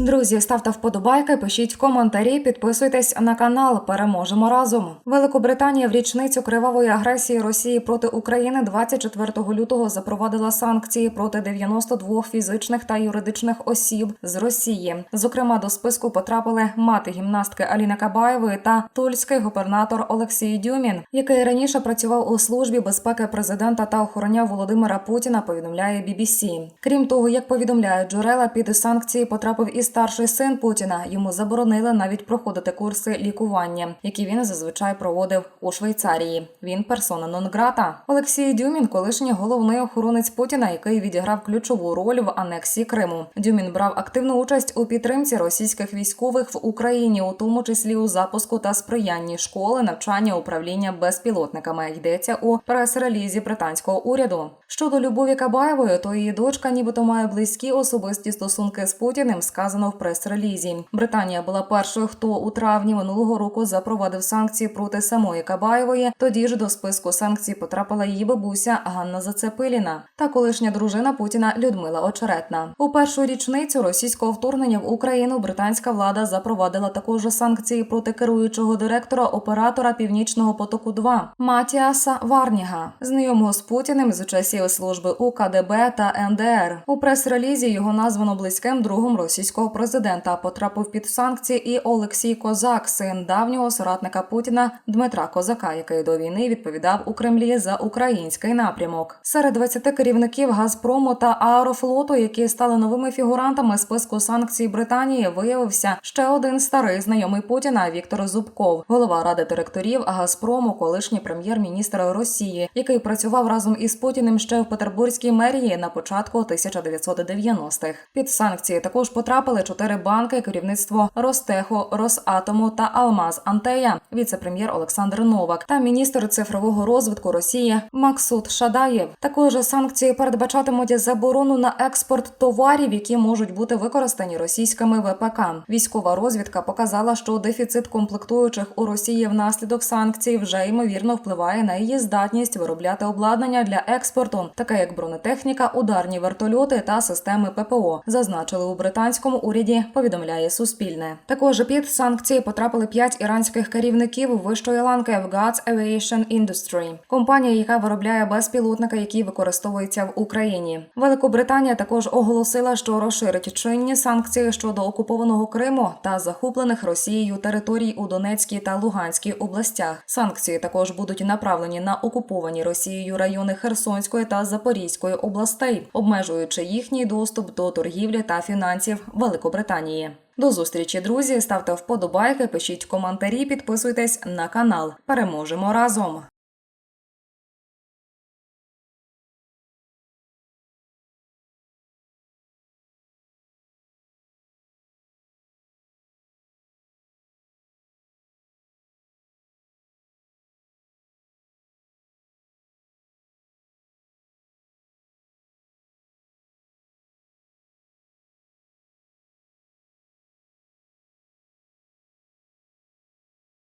Друзі, ставте вподобайки, пишіть коментарі, підписуйтесь на канал. Переможемо разом. Великобританія в річницю кривавої агресії Росії проти України 24 лютого запровадила санкції проти 92 фізичних та юридичних осіб з Росії. Зокрема, до списку потрапили мати гімнастки Аліна Кабаєвої та тульський губернатор Олексій Дюмін, який раніше працював у службі безпеки президента та охороняв Володимира Путіна. Повідомляє BBC. Крім того, як повідомляють джерела, під санкції потрапив і старший син Путіна. Йому заборонили навіть проходити курси лікування, які він зазвичай проводив у Швейцарії. Він персона нон-грата. Олексій Дюмін, колишній головний охоронець Путіна, який відіграв ключову роль в анексії Криму. Дюмін брав активну участь у підтримці російських військових в Україні, у тому числі у запуску та сприянні школи навчання управління безпілотниками. Йдеться у прес-релізі британського уряду. Щодо Любові Кабаєвої, то її дочка, нібито має близькі особисті стосунки з Путіним, сказано в прес-релізі. Британія була першою, хто у травні минулого року запровадив санкції проти самої Кабаєвої. Тоді ж до списку санкцій потрапила її бабуся Ганна Зацепиліна та колишня дружина Путіна Людмила Очеретна. У першу річницю російського вторгнення в Україну британська влада запровадила також санкції проти керуючого директора оператора Північного потоку 2 Матіаса Варніга, знайомого з Путіним з часів служби у КДБ та НДР. У прес-релізі його названо близьким другом російського президента. Потрапив під санкції і Олексій Козак, син давнього соратника Путіна Дмитра Козака, який до війни відповідав у Кремлі за український напрямок. Серед 20 керівників Газпрому та Аерофлоту, які стали новими фігурантами списку санкцій Британії, виявився ще один старий знайомий Путіна Віктор Зубков, голова ради директорів Газпрому, колишній прем'єр-міністр Росії, який працював разом із Путіним ще в Петербурзькій мерії на початку 1990-х. Під санкції також потрапили чотири банки, керівництво Ростеху, Росатому та Алмаз Антея, віце-прем'єр Олександр Новак та міністр цифрового розвитку Росії Максут Шадаєв. Також санкції передбачатимуть заборону на експорт товарів, які можуть бути використані російськими ВПК. Військова розвідка показала, що дефіцит комплектуючих у Росії внаслідок санкцій вже ймовірно впливає на її здатність виробляти обладнання для експорту, таке як бронетехніка, ударні вертольоти та системи ППО, зазначили у британському уряді. Повідомляє Суспільне. Також під санкції потрапили п'ять іранських керівників вищої ланки в GATS Aviation Industry, компанія, яка виробляє безпілотника, які використовуються в Україні. Великобританія також оголосила, що розширить чинні санкції щодо окупованого Криму та захоплених Росією територій у Донецькій та Луганській областях. Санкції також будуть направлені на окуповані Росією райони Херсонської та Запорізької областей, обмежуючи їхній доступ до торгівлі та фінансів Великобританії. До зустрічі, друзі. Ставте вподобайки, пишіть коментарі, підписуйтесь на канал. Переможемо разом.